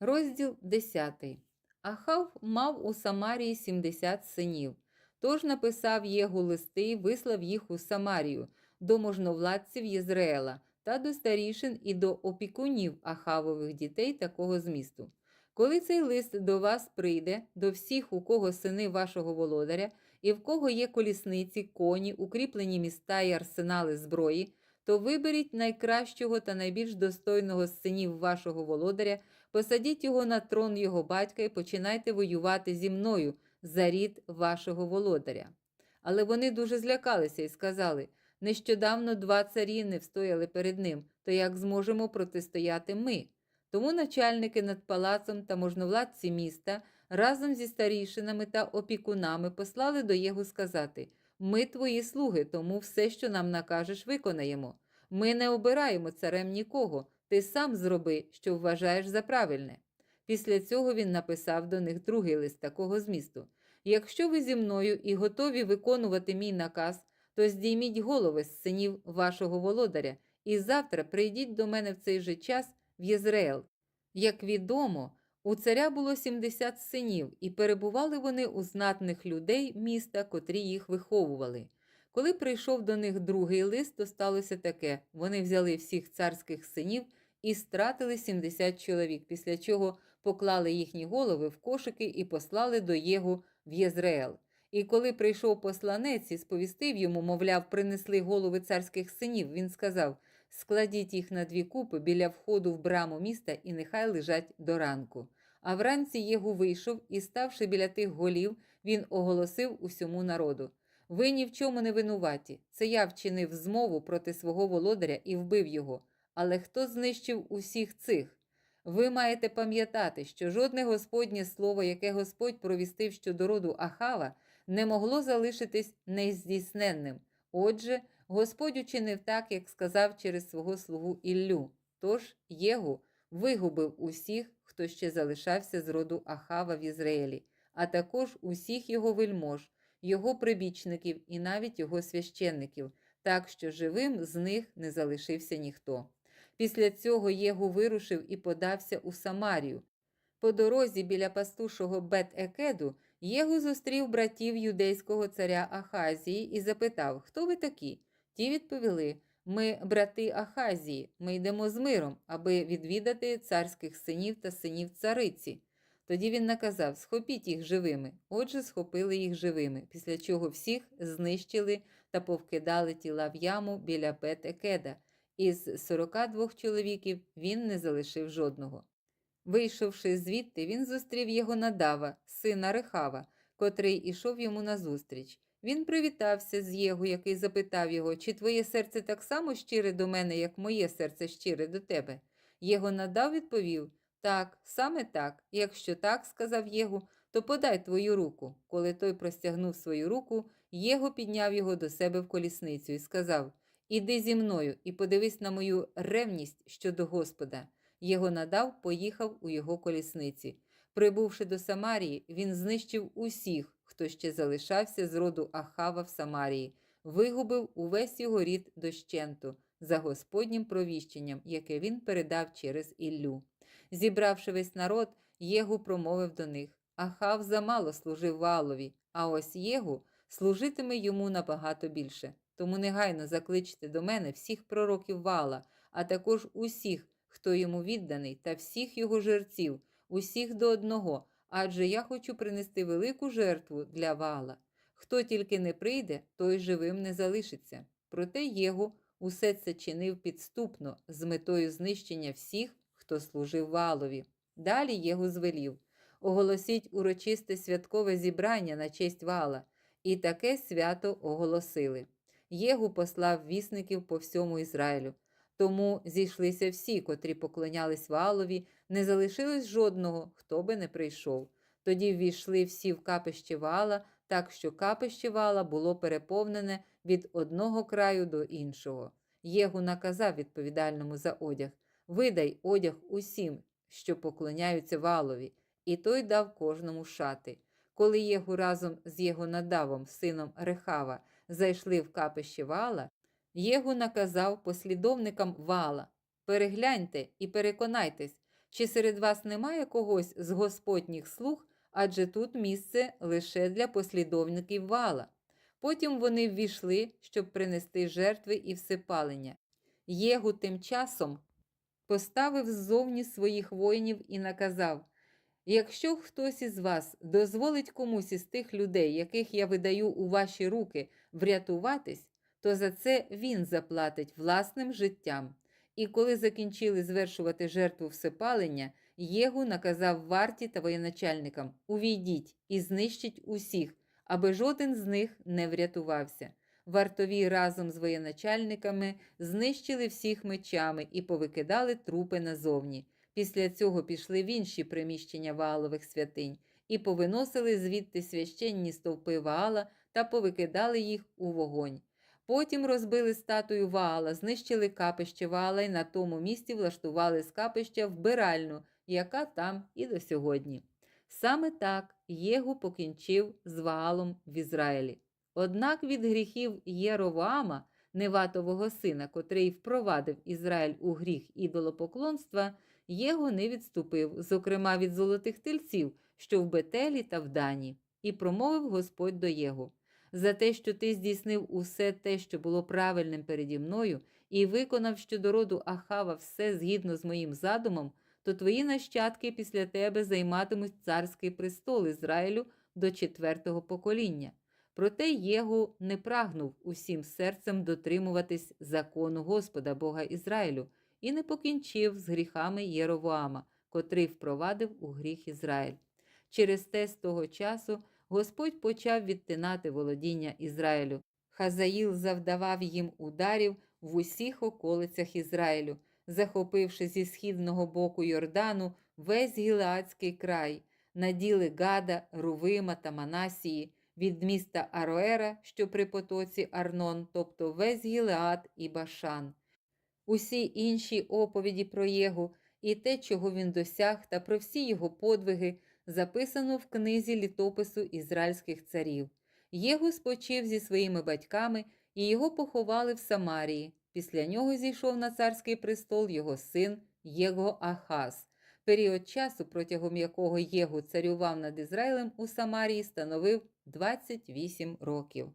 Розділ 10. Ахав мав у Самарії 70 синів. Тож написав Єгу листи і вислав їх у Самарію до можновладців Єзреела та до старішин і до опікунів Ахавових дітей такого змісту. Коли цей лист до вас прийде, до всіх, у кого сини вашого володаря, і в кого є колісниці, коні, укріплені міста і арсенали зброї, то виберіть найкращого та найбільш достойного з синів вашого володаря, посадіть його на трон його батька і починайте воювати зі мною за рід вашого володаря. Але вони дуже злякалися і сказали: нещодавно два царі не встояли перед ним, то як зможемо протистояти ми? Тому начальники над палацом та можновладці міста разом зі старішинами та опікунами послали до Єгу сказати: Ми твої слуги, тому все, що нам накажеш, виконаємо. Ми не обираємо царем нікого, ти сам зроби, що вважаєш за правильне. Після цього він написав до них другий лист такого змісту: Якщо ви зі мною і готові виконувати мій наказ, то здійміть голови з синів вашого володаря, і завтра прийдіть до мене в цей же час в Єзраїл. Як відомо, у царя було 70 синів, і перебували вони у знатних людей міста, котрі їх виховували. Коли прийшов до них другий лист, то сталося таке: вони взяли всіх царських синів і стратили 70 чоловік, після чого поклали їхні голови в кошики і послали до Єгу в Єзраїл. І коли прийшов посланець і сповістив йому, мовляв, принесли голови царських синів, він сказав: складіть їх на дві купи біля входу в браму міста і нехай лежать до ранку. А вранці Єгу вийшов і, ставши біля тих голів, він оголосив усьому народу. Ви ні в чому не винуваті. Це я вчинив змову проти свого володаря і вбив його. Але хто знищив усіх цих? Ви маєте пам'ятати, що жодне Господнє слово, яке Господь провістив щодо роду Ахава, не могло залишитись нездійсненним. Отже, Господь учинив так, як сказав через свого слугу Іллю. Тож Єгу вигубив усіх, хто ще залишався з роду Ахава в Ізраїлі, а також усіх його вельмож, його прибічників і навіть його священників, так що живим з них не залишився ніхто. Після цього Єгу вирушив і подався у Самарію. По дорозі біля пастушого Бет-Екеду Єгу зустрів братів юдейського царя Ахазії і запитав, хто ви такі? Ті відповіли: Ми брати Ахазії, ми йдемо з миром, аби відвідати царських синів та синів цариці. Тоді він наказав схопіть їх живими. Отже, схопили їх живими, після чого всіх знищили та повкидали тіла в яму біля Бет-Екеда. Із 42 чоловіків він не залишив жодного. Вийшовши звідти, він зустрів його надава, сина Рехава, котрий ішов йому назустріч. Він привітався з Єгу, який запитав його, чи твоє серце так само щире до мене, як моє серце щире до тебе. Єго надав відповів так, саме так. Якщо так, сказав Єгу, то подай твою руку. Коли той простягнув свою руку, Єго підняв його до себе в колісницю і сказав Іди зі мною і подивись на мою ревність щодо Господа. Його надав, поїхав у його колісниці. Прибувши до Самарії, він знищив усіх, хто ще залишався з роду Ахава в Самарії, вигубив увесь його рід дощенту за Господнім провіщенням, яке він передав через Іллю. Зібравши весь народ, Єгу промовив до них Ахав замало служив валові, а ось Єгу служитиме йому набагато більше. Тому негайно закличте до мене всіх пророків вала, а також усіх, хто йому відданий, та всіх його жерців, усіх до одного, адже я хочу принести велику жертву для вала. Хто тільки не прийде, той живим не залишиться. Проте Єгу усе це чинив підступно з метою знищення всіх, хто служив валові. Далі Єгу звелів оголосіть урочисте святкове зібрання на честь вала, і таке свято оголосили. Єгу послав вісників по всьому Ізраїлю. Тому зійшлися всі, котрі поклонялись валові, не залишилось жодного, хто би не прийшов. Тоді ввійшли всі в капище вала, так що капище вала було переповнене від одного краю до іншого. Єгу наказав відповідальному за одяг видай одяг усім, що поклоняються валові, і той дав кожному шати. Коли Єгу разом з його надавом, сином Рехава, зайшли в капище вала, Єгу наказав послідовникам вала перегляньте і переконайтесь, Чи серед вас немає когось з господніх слуг, адже тут місце лише для послідовників вала. Потім вони ввійшли, щоб принести жертви і всепалення. Єгу тим часом поставив ззовні своїх воїнів і наказав: Якщо хтось із вас дозволить комусь із тих людей, яких я видаю у ваші руки, врятуватись, то за це він заплатить власним життям. І коли закінчили звершувати жертву всепалення, Єгу наказав варті та воєначальникам увійдіть і знищіть усіх, аби жоден з них не врятувався. Вартові разом з воєначальниками знищили всіх мечами і повикидали трупи назовні. Після цього пішли в інші приміщення Ваалових святинь і повиносили звідти священні стовпи Ваала та повикидали їх у вогонь. Потім розбили статую Ваала, знищили капище Ваала і на тому місці влаштували з капища вбиральну, яка там і до сьогодні. Саме так Єгу покінчив з Ваалом в Ізраїлі. Однак від гріхів Єровоама, Неватового сина, котрий впровадив Ізраїль у гріх ідолопоклонства, Єгу не відступив, зокрема від золотих тельців, що в Бетелі та в Дані, і промовив Господь до Єгу. За те, що ти здійснив усе те, що було правильним переді мною, і виконав щодо роду Ахава все згідно з моїм задумом, то твої нащадки після тебе займатимуть царський престол Ізраїлю до четвертого покоління. Проте Єгу не прагнув усім серцем дотримуватись закону Господа Бога Ізраїлю і не покінчив з гріхами Єровоама, котрий впровадив у гріх Ізраїль. Через те з того часу Господь почав відтинати володіння Ізраїлю. Хазаїл завдавав їм ударів в усіх околицях Ізраїлю, захопивши зі східного боку Йордану весь Гілеадський край, наділи Гада, Рувима та Манасії, від міста Ароера, що при потоці Арнон, тобто весь Гілеад і Башан. Усі інші оповіді про Єгу і те, чого він досяг, та про всі його подвиги записано в книзі літопису ізраїльських царів. Єгу спочив зі своїми батьками і його поховали в Самарії. Після нього зійшов на царський престол його син Єго Ахаз. Період часу, протягом якого Єгу царював над Ізраїлем у Самарії, становив 28 років.